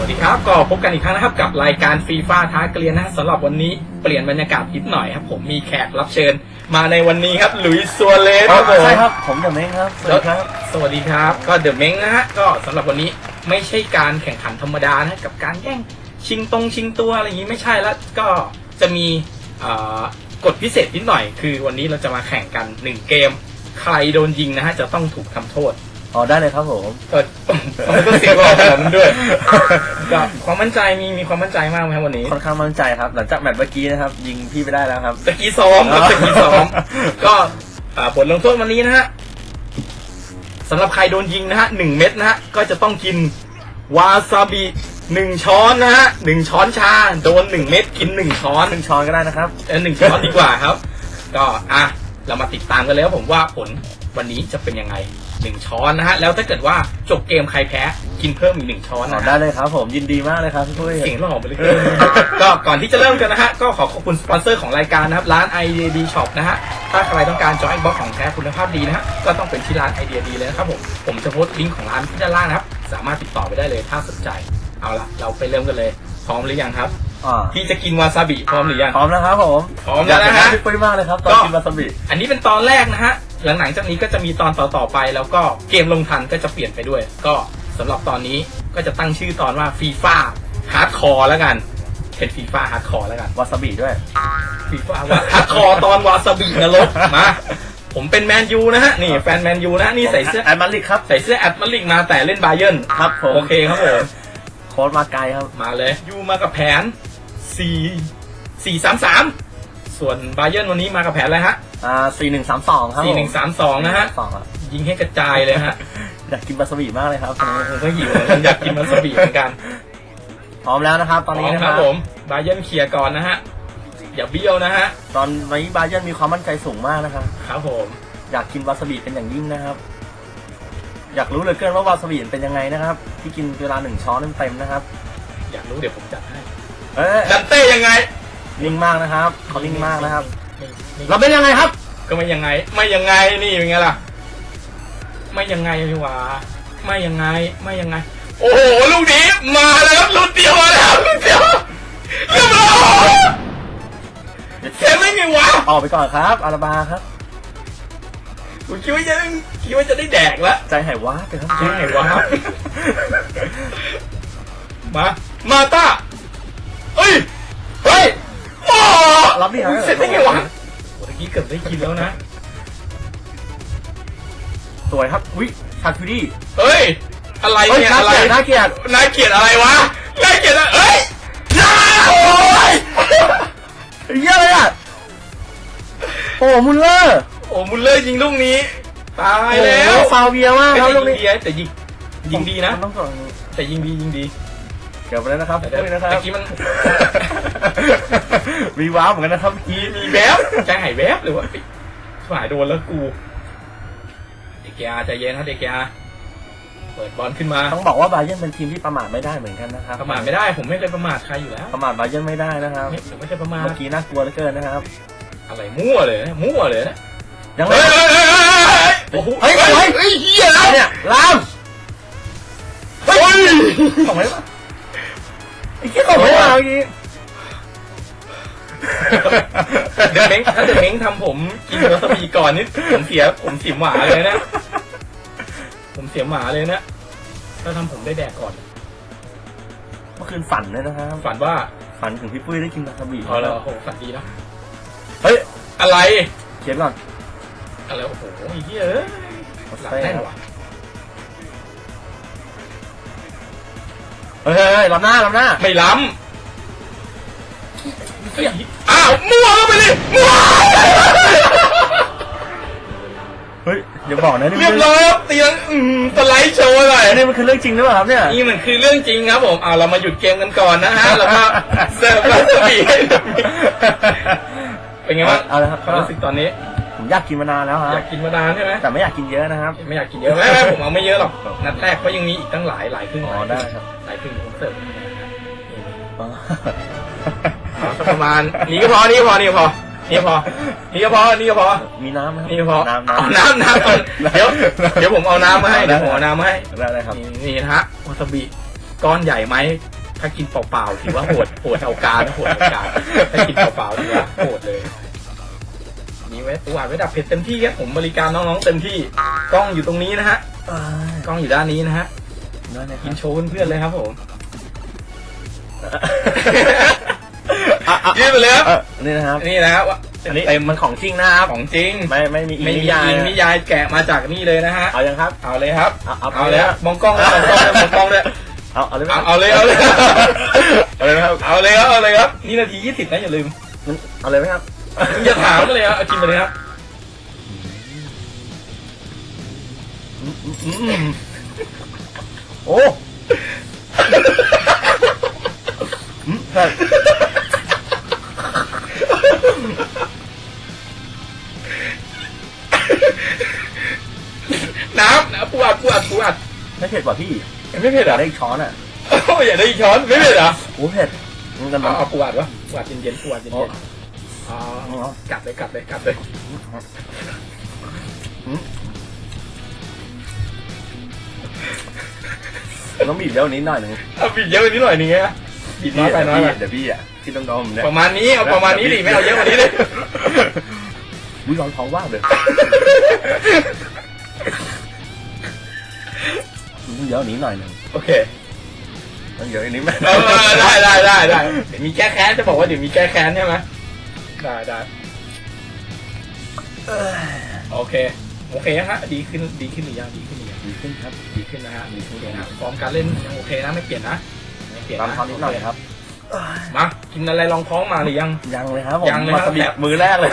สวัสดีครับ ก็พบกันอีกครั้งนะครับกับรายการฟีฟ่าท้าเกลียนนะสำหรับวันนี้เปลี่ยนบรรยากาศนิดหน่อยครับ ผมมีแขกรับเชิญ มาในวันนี้ครับหลุยส์ซัวเลสครับผมใช่ครับ ผมอย่างนี้ครับ สวัสดีครับ สวัสดีครับ ก็เดอะเม้งนะฮะก็สำหรับวันนี้ไม่ใช่การแข่งขันธรรมดานะกับการแย่งชิงตรงชิงตัวอะไรอย่างนี้ไม่ใช่แล้วก็จะมีเอ่อกฎพิเศษนิดหน่อย คือวันนี้เราจะมาแข่งกันหนึ่งเกม ใครโดนยิงนะฮะจะต้องถูกทำโทษ อ๋อได้เลยครับผม เออมันก็เสียงหลอกผมด้วยก็ความมั่นใจมีมีความมั่นใจมากไหมครับวันนี้ค่อนข้างมั่นใจครับ หลังจากแมตช์เมื่อกี้นะครับ ยิงพี่ไปได้แล้วครับ ตะกี้ซ้อมครับตะกี้ซ้อมก็อ่าบทลงโทษวันนี้นะฮะสำหรับใครโดนยิงนะฮะหนึ่งเม็ดนะฮะก็จะต้องกินวาซาบิหนึ่งช้อนนะฮะหนึ่งช้อนชาโดนหนึ่งเม็ดกินหนึ่งช้อน หนึ่งช้อนก็ได้นะครับ เออหนึ่งช้อนดีกว่าครับ ก็อะเรามาติดตามกันเลยครับผมว่าผลวันนี้จะเป็นยังไง หนึ่งช้อนนะฮะ แล้วถ้าเกิดว่าจบเกมใครแพ้ กินเพิ่มอีกหนึ่งช้อนอ๋อนะได้ฮะเลยครับผมยินดีมากเลยครับพี่ปุ้ย เสียงหล่อไปเลย ก็ก่อนที่จะเริ่มกันนะฮะ ก็ขอขอบคุณสปอนเซอร์ของรายการนะครับ ร้าน IDD Shop นะฮะ ถ้าใครต้องการจอยบ็อกของแท้คุณภาพดีนะฮะ ก็ต้องเป็นที่ร้าน Idea ดีเลยนะครับผม ผมจะโพสต์ลิงก์ของร้านที่ด้านล่างนะครับ สามารถติดต่อไปได้เลยถ้าสนใจ เอาล่ะ เราไปเริ่มกันเลย พร้อมหรือยังครับ อ่าที่จะกินวาซาบิพร้อมหรือยัง พร้อมแล้วครับผมพร้อมแล้วนะฮะ ยากจพี่ปุ้ยมากเลยครับตอนก็ กินวาซาบิ อันนี้เป็นตอนแรกนะฮะ หลังๆจากนี้ก็จะมีตอนต่อๆไปแล้วก็เกมลงทันก็จะเปลี่ยนไปด้วย ก็สำหรับตอนนี้ก็จะตั้งชื่อตอนว่าฟีฟ่าฮาร์ดคอร์แล้วกัน เป็นฟีฟ่าฮาร์ดคอร์แล้วกันวาซาบิด้วยฟีฟ่าวาฮาร์ดคอร์ตอนวาซาบินรกมาผมเป็นแมนยูนะฮะนี่แฟนแมนยูนะนี่ใส่เสื้อแอดมาริกครับใส่เสื้อแอดมาลิกมาแต่เล่นบาเยิร์นครับผมโอเคครับผมโค้ดมาไกลครับมาเลยยูมากับแผน 4 4 3 3 ส่วนบาเยิร์นวันนี้มากับแผนอะไรฮะ อ่าสี่หนึ่งสามสองครับ4 1 3 2นะฮะสองครับยิงให้กระจายเลยฮะอยากกินวาซาบิมากเลยครับตอนนี้ผมก็หิวเหมือนกันอยากกินวาซาบิเหมือนกันพร้อมแล้วนะครับ ตอนนี้พร้มนะคครัรับบผมบาเยิร์นเคลียร์ก่อนนะฮะอย่าเบี้ยวนะฮะตอนนี้บาเยร์นมีความมั่นใจสูงมากนะครับครับผมอยากกินวาซาบิเป็นอย่างยิ่งนะครับ อยากรู้เหลยเกินว่าวาซาบิเป็นยังไงนะครับ ที่กินเวลาหนึ่งช้อนเต็มๆนะครับ อยากรู้เดี๋ยวผมจัดให้เอ้ยดันเต้ยังไงนิ่งมากนะครับเขานิ่งมากนะครับไม่ไม่ เราเป็นยังไงครับ ก็ไม่ยังไง ไม่ยังไงนี่เป็นไงล่ะ ไม่ยังไงพี่หวาไม่ยังไง ไม่ยังไง โอ้โหลูกนี้มาแล้วครับลูกเดียวมาแล้วลูกเดียวเรียบร้อยเห็นไหมไงวะออกไปก่อนครับ อาราบาครับผมคิดว่าจะคิดว่าจะได้แดกแล้วใจหายว้าไปครับใจหายว้ามา มาต้าเฮ้ย เฮ้ยโอ้รับดิครับเสร็จได้ไงวะโอ้ เมื่อกี้เกือบได้กินแล้วนะ สวยครับวิชาคิดี้เฮ้ย อะไรเฮ้ยเนี่ยน่าอะไรเกลียดน่าเกลียดน่าเกลียดอะไรวะน่าเกลียดอะไรเฮ้ยน่าโอ้ยเยอะเลยอะโอ้มุลเลอร์โอ้มุลเลอร์ยิงลูกนี้ ตายแล้วโอ้ฟาวเวียมากไม่ครับได้ลูกยินี้งดีนะแต่ยิงยิงดีนะ มัต้องส่ง แต่ยิงดียิงดี เกี่ยวไปแล้วนะครับแต่ด้วยนะครับเมื่อกี้มัน มีว้าวเหมือนกันนะครับมีมีแวบใจหายแวบหรือว่าหายโดนแล้วกูเด็กยาใจเย็นนะเด็กยาเปิดบอลขึ้นมาต้องบอกว่าบาเยร์นเป็นทีมที่ประมาทไม่ได้เหมือนกันนะครับประมาทไม่ได้ผมไม่เคยประมาทใครอยู่แล้วประมาทบาเยร์นไม่ได้นะครับไม่ผมไม่เคยประมาทเมื่อกี้น่ากลัวเหลือเกินนะครับ อะไรมั่วเลยนะมั่วเลยนะยังไงเฮ้ยเฮ้ยเฮ้ยเฮ้ยโอ้โหเฮ้ยเฮ้ยเฮ้ยเฮียแล้วเนี่ยลามเฮ้ยส่งไหม ไอ้เหี้ยส่งไม่มาเมื่อกี้เดอะเม้งถ้าเดอะเม้งทำผมกินวาซาบิก่อนนี่ผมเสียผมเสียหมาเลยนะ ผมเสียหมาเลยนะ ถ้าทำผมได้แดกก่อน เมื่อคืนฝันเลยนะครับฝันว่าฝันถึงพี่ปุ้ยได้กินวาซาบิเอาแล้วโอ้โหฝันดีนะเฮ้ยอะไร เขียนก่อนอะไรโอ้โหไอ้เหี้ยเอ้ยหลังแน่นว่ะ เฮ้ยเฮ้ยเฮ้ยลำหน้าลำหน้าไม่ล้ำเฮ้ยอ้าวมั่วเข้าไปเลยมั่วเฮ้ยอย่าบอกนะนี่เรียบร้อยครับเตียงอืมสไลด์โชว์หน่อยนี่มันคือเรื่องจริงหรือเปล่าครับเนี่ยนี่มันคือเรื่องจริงครับผมเอาเรามาหยุดเกมกันก่อนนะฮะแล้วก็เสิร์ฟวาซาบิให้ดูเป็นไงบ้างเอาละครับความรู้สึกตอนนี้ ผมอยากกินมานานแล้วครัอบยากกินมานานใช่ไหมแต่ไม่อยากกินเยอะนะครับ ไม่อยากกินเยอะไม่ไม่ผมเอาไม่เยอะหรอกนัดแรกเพราะยังมีอีกตั้งหลายหลายครึ่งอ๋อได้ครับหลายครึ่งผมเสิร์ฟให้นะฮะนี่อ๋อเอาสักประมาณนี้ก็พอนี่ก็พอนี่ก็พอนี่ก็พอ นี่ก็พอ นี่ก็พอ มีน้ำไหมครับนี่ก็พอน้ำเอาน้ำน้ำน้ำเอาเดี๋ยว เดี๋ยวผมเอาน้ำมาให้ เดี๋ยวผมเอาน้ำมาให้ ได้เลยครับนี่นี่นะฮะวาซาบิ ก้อนใหญ่ไหม ถ้ากินเปล่าๆถือว่าโหด โหดเอาการโหดเอาการถ้ากินเปล่าๆถือว่าโหดเลย นี่ไว้ตัวไว้ดับเผ็ดเต็มที่ครับผมบริการน้องๆเต็มที่กล้องอยู่ตรงนี้นะฮะเอ้ยกล้องอยู่ด้านนี้นะฮะนั่นนะคกิรับนโชว์เพื่อนๆเลยครับผมอะอะยืนไปเลยครับเออนี่นะครับนี่นะครับอันนี้เต็มมันของจริงนะครับของจริงไม่ไม่มีไม่มียาอิงนิยายแกะมาจากนี่เลยนะฮะเอายังครับเอาเลยครับเอาเอาเอาเลยครับมองกล้องเลยมองกล้องเลยมองกล้องเลยเอาเอาเลยไหมเอาเอาเลยเอาเลยเอาเลยไหมครับเอาเลยครับเอาเลยครับนี่นาทียี่สิบนะอย่าลืมมันเอาเลยไหมครับ อย่าถามเลยครับเอากินไปเลยครับอืมอืมอืมโอ้อืมใช่น้ำน้ำปูอัดปูอัดปูอัดไม่เผ็ดกว่าพี่ไม่เผ็ดเหรอยาอกได้อีกช้อนอะโอ้ยอย่าได้อีกช้อนไม่เผ็ดเหรอโอ้เผ็ดมันกันเอามา เอาปูอัดวะปูอัดเย็นๆปูอัดเย็นๆ อ๋อกัดเลยกัดเลยกัดเลยต้องบีบเยอะกว่านี้หน่อยหนึ่งเอาบีบเยอะกว่านี้หน่อยนึงไงบีบน้อยไปน้อยไปเดี๋ยวพี่อะพี่ต้องดมเนี่ยประมาณนี้เอาประมาณนี้ดิไม่เอาเยอะกว่านี้เลยวิร้อนท้องว่างเลยต้องเยอะกว่านี้หน่อยหนึ่งโอเคต้องเยอะกว่านี้ไหมเออได้ได้ได้ได้เดี๋ยวมีแก้แค้นจะบอกว่าเดี๋ยวมีแก้แค้นใช่ไหม ได้ได้โอเค โอเคฮะ ดีขึ้น ดีขึ้นหรือยัง ดีขึ้นหรือยังดีขึ้นครับ ดีขึ้นนะฮะ ดีขึ้นเลยนะฟอร์มการเล่นยังโอเคนะ ไม่เปลี่ยนนะ ไม่เปลี่ยนตามนะท้องนิดหน่อยครับ มา กินอะไรลองท้องมาหรือยัง ยังเลยครับผมยังเลยวาครับซาบิมือแรกเลย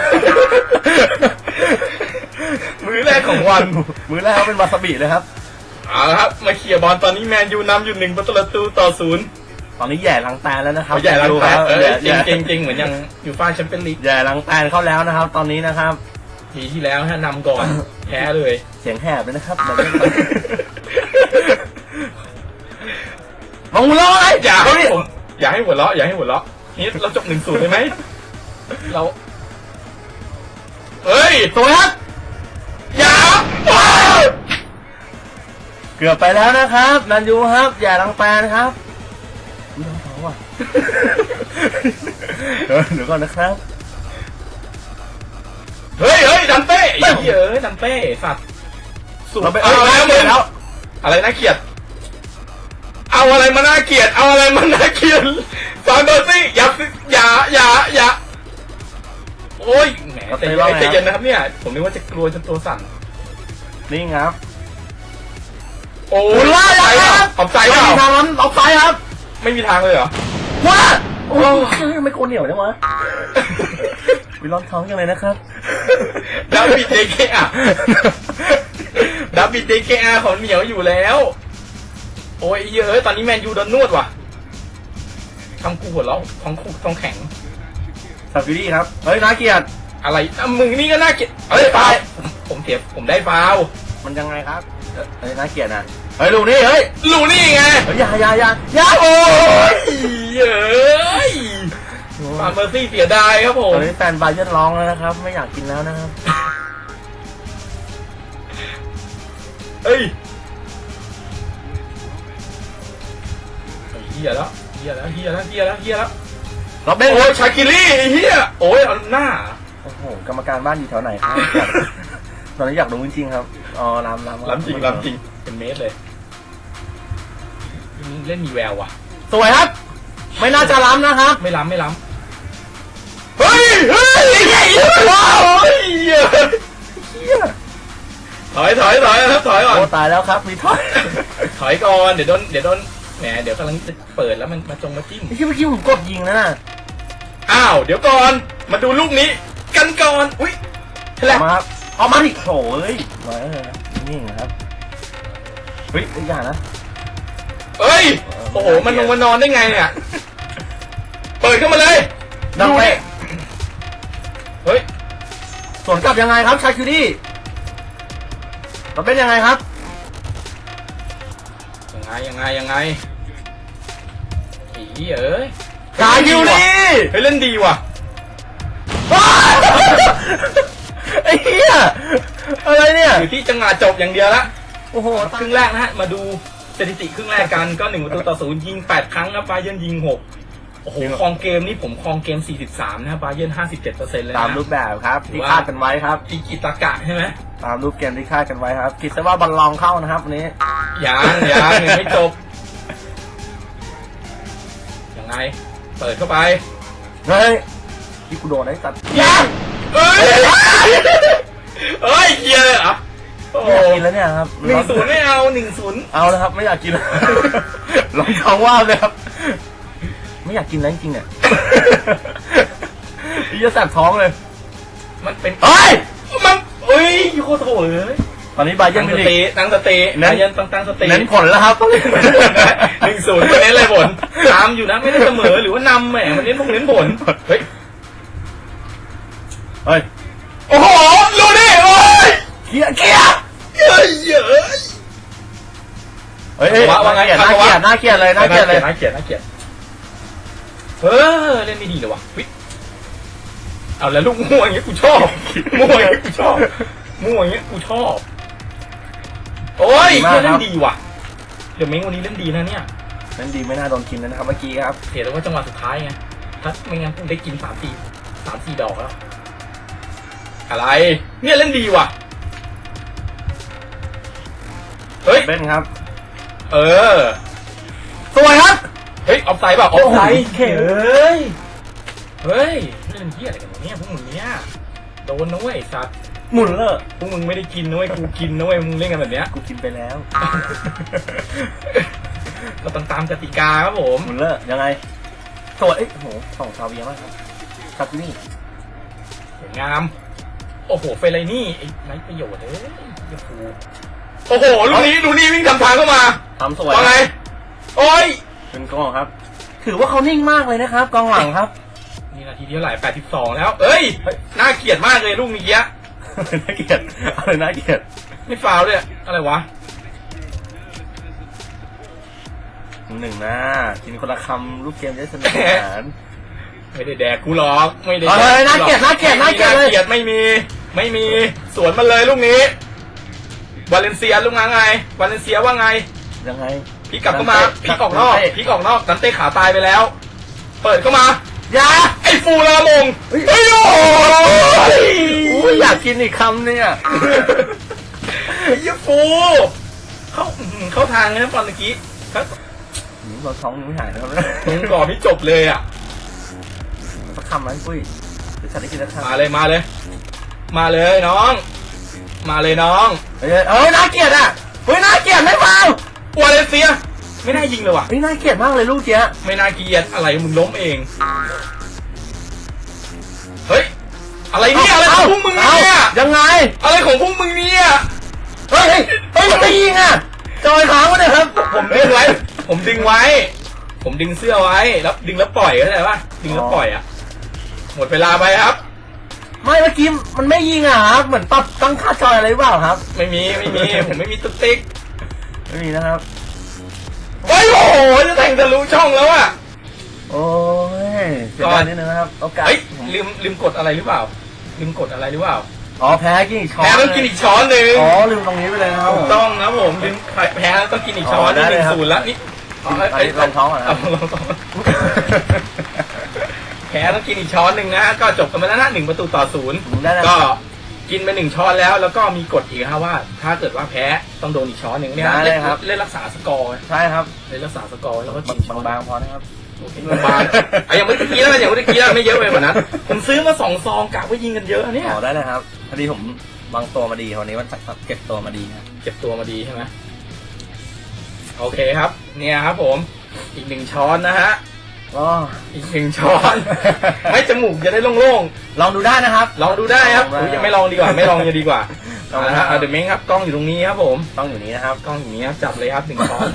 มื้อแรกของวัน มือแรกเป็นวาซาบิเลยครับ เอาละครับ มาเคลียร์บอลตอนนี้แมนยูนำอยู่หนึ่งประตูต่อศูนย์ ตอนนี้แย่ลังแตนแล้วนะครับเขาใหญ่ลังแตนเออแย่จริงแย่จริงจริงเหมือนยังอยู่ฟ้าแชมเปี้ยนลีกแย่ลังแตนเข้าแล้วนะครับ ตอนนี้นะครับ ทีที่แล้วฮะนำก่อนแพ้เลย เสียงแหบเลยนะครับมองเลยอย่าให้ผมอย่าให้หัวเราะอย่าให้หัวเราะนี่เราจบหนึ่งศูนย์เลยไหมเราเฮ้ยตัวครับอย่าว้าวเกือบไปแล้วนะครับนันยูครับแย่ลังแตนครับอุ๊ยน้อง เขาอะเดี๋ยวเดี๋ยวก่อนนะครับ เฮ้ยเฮ้ยดันเต้ไอ้เหี้ยเอ้ยดันเต้สัตว์สูเราไปเอาอะไรเอามึงแล้ว อะไรน่าเกลียด เอาอะไรมาน่าเกลียด เอาอะไรมาน่าเกลียดฟานเบอร์ซี่อย่าอย่าอย่าอย่าโอ้ยแหมใจเย็นใจเย็นนะครับเนี่ยผมนึกว่าจะกลัวจนตัวสั่น นี่ครับโอ้คุณว่าใจยังเปไงล่าครับขอบใจไม่เปล่ามีทางนั้นล็อกซ้ายครับ ไม่มีทางเลยเหรอ ว้าโอ้ยไม่โกนเหนียวจังวะวิร้อนท้องยังไงนะครับ ดับบิดเจเคอะดับบิดเจเคอาของเหนียวอยู่แล้ว โอ้ยเหี้ยเอ้ยตอนนี้แมนยูโดนนวดว่ะทำกูหัวเราะท้องคุกท้องแข็ง สับยูดี้ครับ เฮ้ยน่าเกลียดอะไรอะมึงนี่ก็น่าเกลียดเอ้ยฟาวล์ผมเสียผมได้ฟาวล์มันยังไงครับ เอ้ยเฮ้ยน่าเกลียดนะเฮ้ยลูกนี่เฮ้ย ลูนี่ไง เฮ้ยอยาอยาอยาอยาโอ้ยเอ้ยฟาร์ม เมอร์ซี่เสียดายครับผตอมนนี้แฟนบาเยิร์นร้องแล้วนะครับ ไม่อยากกินแล้วนะครับเอ้ยเฮียแล้วเฮียแล้วเฮียแล้วเฮียแล้วเฮียแล้วเราเบ้นโอ้ยชาคิลี่ไอ้เฮียโอ้ยเอาหน้า โอ้โหกรรมการบ้านอยู่แถวไหนครับตอนนี้อยากรู้จริงๆครับอ๋อลำลำล้ำจริงล้ำจริงเป็นเมตรเลย เล่นมีแววว่ะ สวยครับ ไม่น่าจะล้ำนะครับ ไม่ล้ำไม่ล้ำ เฮ้ยไอ้เหี้ยว้าวเหี้ยถอยถอยถอยครับถอยก่อน โอ้ตายแล้วครับมีถอยถอยก่อนเดี๋ยวโดนเดี๋ยวโดนแหมเดี๋ยวกำลังจะเปิดแล้วมันมาจงมาจิ้มไอ้ที่เมื่อกี้ผมกดยิงนะน่ะอ้าวเดี๋ยวก่อนมาดูลูกนี้ กันก่อนอุ้ยแฉลเอาบมาครับเอามาดิโถเอ้ยมาเออนี่นะครับเฮ้ยอย่านะเอ้ยโอ้โหมันลงมานอนได้ไงเนี่ยเปิดเข้ามาเลยดังไปเฮ้ย สวนกลับยังไงครับชาคิวดี้เราเป็นยังไงครับ ยังไงยังไงยังไงอีเอ้ยชาคิวดี้เฮ้ยเล่นดีว่ะว้าวไอ้เหี้ยอะไรเนี่ยอยู่ที่จังหวะจบอย่างเดียวละโอ้โหครึ่งแรกนะฮะมาดูสถิติครึ่งแรกกันก็หนึ่งประตูต่อศูนย์ยิงแปดครั้งครับบาเยิร์นยิงหก โอ้โหครองเกมนี่ผมครองเกม 43 นะครับบาเยิร์น57เปอร์เซ็นต์เลยนะ ตามรูปแบบครับ ที่ว่าคาดกันไว้ครับ อีกิตากะใช่ไหมตามรูปเกมที่คาดกันไว้ครับ คิดซะว่าบอลลองเข้านะครับวันนี้ยังยังยังไม่จบ ยังไง เปิดเข้าไป เฮ้ยที่กูโดนไอ้สัตว์ยังเอ้ยเอ้ยเกียร์เลยเหรอโอ้ไม่อยากกินแล้วเนี่ยครับหนึ่งศูนย์ไม่เอาหนึ่งศูนย์เอาแล้วครับ ไม่อยากกินแล้วลองท้องว่าวเลยครับ ไม่อยากกินแล้วจริงๆเนี่ย พี่จะแสบท้องเลย มันเป็นเฮ้ย มันเอ้ยโคตรโหดเลย ตอนนี้บาเยิตั้ร์นงมิสวนิติกตั้งสติเน้นบาเยันต้องตั้งสติเน้นผลแล้วครับหนึ่งศูนย์เน้นเลยผลตามอยู่นะไม่ได้เสมอหรือว่านำแหมมันเน้นพวกเน้นผลเฮ้ยเฮ้ย โอ้โหดูดิโอ้ยเกียร์เกียร์เยอะเยอะ เฮ้ยเฮ้ยว่าว่าไง น่าเกลียดน่าเกลียดเลยน่าเกลียดเลย น่าเกลียดน่าเกลียด เออเล่นไม่ดีเลยวะวิเอาแล้วลูกม่วงอย่างเงี้ยกูชอบม่วงอย่างเงี้ยกูชอบม่วงอย่างเงี้ยกูชอบโอ้ยเหี้ยเล่นดีว่ะเดี๋ยวเม้งวันนี้เล่นดีนะเนี่ยนั่นดีไม่น่าโดนกินเลยนะครับเมื่อกี้ครับเสียแต่ว่าจังหวะสุดท้ายไงถ้าไม่งั้นผมได้กินสามสี่สามสี่ดอกแล้วอะไร เนี่ยเล่นดีว่ะเฮ้ยเบ้นครับ เออสวยครับ เฮ้ยออฟไซด์เปล่าออฟไซด์โอ้โหเฮ้ย เฮ้ยเล่นเฮียอะไรกันวะเนี่ยพวกมึงเนี่ยโดนนะเว้ยไอ้สัตว์หมุนเลยพวกมึงไม่ได้กินนะเว้ยกูกินนะเว้ยมึงเล่นกันแบบเนี้ย กูกินไปแล้วเราต้องตามกติกาครับผมหมุนเลยยังไงสวยเอ้ยโอ้โหสองซาเวียมากครับซากุนี่สวยงาม โอ้โหเฟรไลนี่ไอ้ไรประโยชน์เลยไอ้ฟูโอ้โหลูกนี้ลูกนี้วิ่งทำทางเข้ามาทำสวย ว่าไงโอ้ย เป็นกองครับ ถือว่าเขานิ่งมากเลยนะครับ กองหลังครับ นี่นาทีที่เท่าไหร่82 แล้ว เอ้ยเฮ้ยน่าเกลียดมากเลยลูกเมื่อกี้น่าเกลียดอะไรน่าเกลียดไม่ฟาวล์ด้วยอะไรวะหนึ่งนะกินคนละคำลูกเกมจะได้สนุกสนานไม่ได้แดกกูหรอกไม่ได้เฮ้แดยกน่าเกลียดน่าเกลียดน่าเกลียดเลยเกลียดไม่มี ไม่มีสวนมาเลยลูกนี้วาเลนเซียลูกนั้นไงวาเลนเซียว่าไงยังไง พลิกกลับเข้ามาพลิกออกนอกพลิกออกนอกดันเต้ขาตายไปแล้ว เปิดเข้ามาอยา ไอ้ฟูลามงเฮ้ยโอ้ยอุ้ยอยากกินอีกคำเนี่ยไอ้เหี้ยฟูเข้าอื้อหือเข้าทางเลยนะตอนเมื่อกี้ถ้าหืมเราท้องยังไม่หายนะครับมึงก่อนที่จบเลยอะสักคำไหมปุ้ยเดี๋ยวฉันได้กินสักคำมาเลยมาเลย มาเลยน้อง มาเลยน้อง เฮ้ยเอ้ยน่าเกลียดอะเฮ้ยน่าเกลียดไม่เบา วาเลนเซีย ไม่น่ายิงเลยว่ะเฮ้ยน่าเกลียดมากเลยลูกเจ๊ยไม่น่าเกลียดอะไรมึงล้มเอง เฮ้ย อะไรเนี่ยอะไรของพวกมึงเนี่ย ยังไง อะไรของพวกมึงเนี่ย เฮ้ยเฮ้ยไม่ยิงอะจอยค้างวะเนี่ยครับ ผมดึงไว้ ผมดึงไว้ ผมดึงเสื้อไว้ แล้วดึงแล้วปล่อยเข้าใจปะดึงแล้วปล่อยอะ หมดเวลาไปครับ ไม่เมื่อกี้มันไม่ยิงอะครับ เหมือนปรับตั้งค่าจอยอะไรหรือเปล่าครับ ไม่มี ไม่มี ผมไม่มีตุ๊กติ๊ก ไม่มีนะครับ โอ้ยโอ้โหจะแต่งทะลุช่องแล้วอะ โอ้ยเสียดายนิดนึงนะครับ โอกาสเฮ้ยลืมลืมกดอะไรหรือเปล่า ลืมกดอะไรหรือเปล่าอ๋อแพ้กินอีกช้อนแพ้ต้องกินอีกช้อนหนึ่งอ๋อลืมตรงนี้ไปเลยนะครับถูกต้องนะผมลืมแพ้ต้องกินอีกช้อนอ๋อได้นี่หเลยนึ่งครับศูนย์แล้วนี่อันนี้ลองท้องก่อนนะเาลองท้องแพ้ต้องกินอีกช้อนหนึ่งนะ ก็จบกันไปแล้วนะหนึ่งประตูต่อศูนย์ได้แล้วก็ กินไปหนึ่งช้อนแล้วแล้วก็มีกฎอีกนะว่า ถ้าเกิดว่าแพ้ต้องโดนอีกช้อนหนึ่งเนี่ยได้เลยครับ เล่นรักษาสกอร์ใช่ครับเล่นรักษาสกอร์แล้วก็กินช้อนบางๆพอนะครับโอเคบางๆอะอย่างเมื่อกี้แล้วกันอย่างเมื่อกี้แล้วไม่เยอะไปกว่านั้นผมซื้อมาสองซองกะว่ายิงกันเยอะเนี่ยอ๋อได้เลยครับพอดีผมวางตัวมาดีวันนี้มันเก็บตัวมาดีนะเก็บตัวมาดีใช่ไหมโอเคครับ เนี่ยครับผมอีกหนึ่งช้อนนะฮะ ก็อีกหนึ่งช้อน ไม่จมูกจะได้โล่งลองดูได้นะครับ ๆลองดูได้ครับลองได้อุ๊ยยังไม่ลองดีกว่าไม่ลองจะดีกว่าลองเอาได้ละฮะเอาเดอะเม้งครับกล้องอยู่ตรงนี้ครับผมต้องอยู่นี้นะครับ กล้องอยู่นี้ครับจับเลยครับหนึ่งช้อน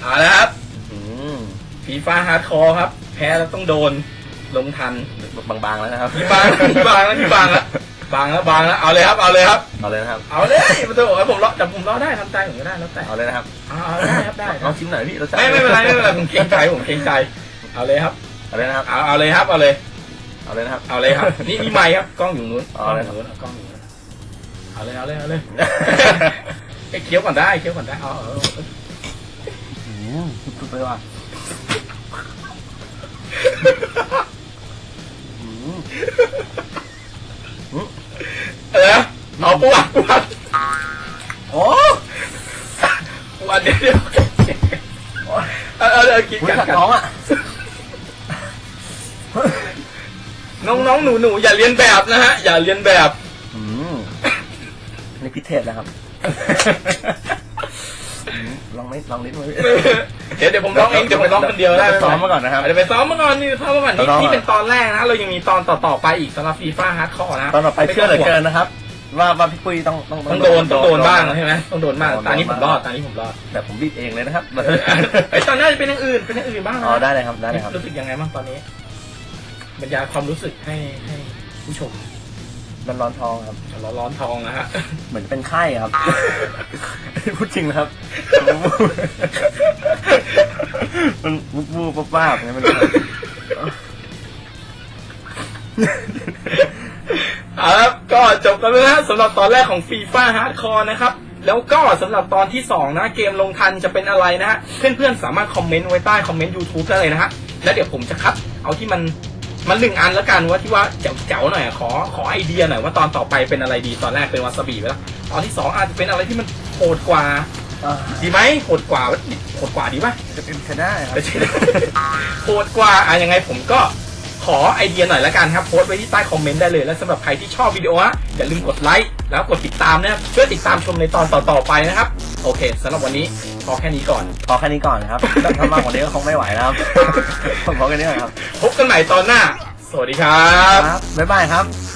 เอาละครับอืมฟีฟ่าฮาร์ดคอร์ครับ แพ้แล้วต้องโดนลงทัน บางๆแล้วนะครับ พี่บางพี่บางแล้วพี่บางแล้ว บางแล้วบางแล้วเอาเลยครับเอาเลยครับเอาเลยนะครับ เอาเลยประตูครับผมรอแต่ผมรอได้ทำใจผมก็ได้แล้วแต่เอาเลยนะครับเอาเอาได้ครับได้คลรัอบงชิมหน่อยพี่รสชาติไม่ไม่เป็นไรไม่เป็นไรผมเกรงใจผมเกรงใจ เอาเลยครับเอาเลยนะครับ เอาเอาเลยครับเอาเลยเอาเลยนะครับ เอาเลยครับ นี่มีไมค์ครับกล้องอยู่นู้นกเอาล้องอเลยยู่ครับนู้นกล้องอยู่นู้นเอาเลยเอาเลยเอาเลยไอ้เคี้ยวก่อนได้เคี้ยวก่อนได้เอาเอาเอาอืมสุดๆเลยว่ะอืม เออเอาปวดปวดโอ้ปวดเดี๋ยวเดี๋ยวเออเออเออกินคุยกันกับกันน้องอะ น้องน้องหนูหนูอย่าเรียนแบบนะฮะ อย่าเรียนแบบ อืมนี่พิเทศนะครับอืม ลองนิดลองนิดไว้เดี๋ยวเดี๋ยวผมร้องเองเดี๋ยวผมร้องคนเดียวได้เดี๋ยวไปซ้อมมาก่อนนะครับเดี๋ยวไปซ้อมมาก่อนนี่ซ้อมมาก่อนนี่ซ้อมมาก่อนนี่เป็นตอนแรกนะ เรายังมีตอนต่อๆไปอีกสำหรับฟีฟ่าฮาร์ดคอร์นะตอนต่อไปเชื่อเหลือเกินนะครับว่าว่าพี่ปุ้ยต้องต้องต้องโดนต้องโดนบ้างใช่ไหมต้องโดนบ้างโดนตอนนี้ผมรอดบ้างตอนนี้ผมรอดแต่ผมบีบเองเลยนะครับไอ้ตอนหน้าจะเป็นอย่างอื่นเป็นอย่างอื่นบ้างนะอ๋อได้เลยครับได้เลยครับรู้สึกยังไงบ้างตอนนี้บรรยายความรู้สึกให้ให้ผู้ชม มันร้อนท้องครับร้อนร้อนทองนะฮะ เหมือนเป็นไข้ครับ พูดจริงนะครับ มันวูบวูบป้าบๆไงไม่รู้ครับเอาละครับก็จบกันแล้วนะสำหรับตอนแรกของฟีฟ่าฮาร์ดคอร์นะครับ แล้วก็สำหรับตอนที่ 2 นะ เกมลงทันจะเป็นอะไรนะฮะ เพื่อนๆ สามารถคอมเมนต์ไว้ใต้คอมเมนต์ YouTube ได้เลยนะฮะ แล้วเดี๋ยวผมจะคัดเอาที่มัน มันหนึ่งอันแล้วกันว่าที่ว่าแจ๋วๆหน่อยอะขอขอไอเดียหน่อยว่าตอนต่อไปเป็นอะไรดีตอนแรกเป็นวาซาบิไปแล้วตอนที่สองอาจจะเป็นอะไรที่มันโหดกว่าอ่าดีไหมโหดกว่าโหดกว่าดีป่ะจะเป็นไปได้ครับไม่ใช่โหดกว่าอะยังไงผมก็ขอไอเดียหน่อยละกันครับโพสต์ไว้ที่ใต้คอมเมนต์ได้เลยและสำหรับใครที่ชอบวิดีโอฮะอย่าลืมกดไลค์ แล้วกดติดตามนะครับช่วยติดตามชมในตอนต่อๆไปนะครับ โอเคสำหรับวันนี้พอแค่นี้ก่อน พอแค่นี้ก่อนนะครับถ้ามากกว่านี้ก็คงไม่ไหวนะครับผมพอแค่นี้ก่อนครับ พบกันใหม่ตอนหน้า สวัสดีครับครับบ๊ายบายครับ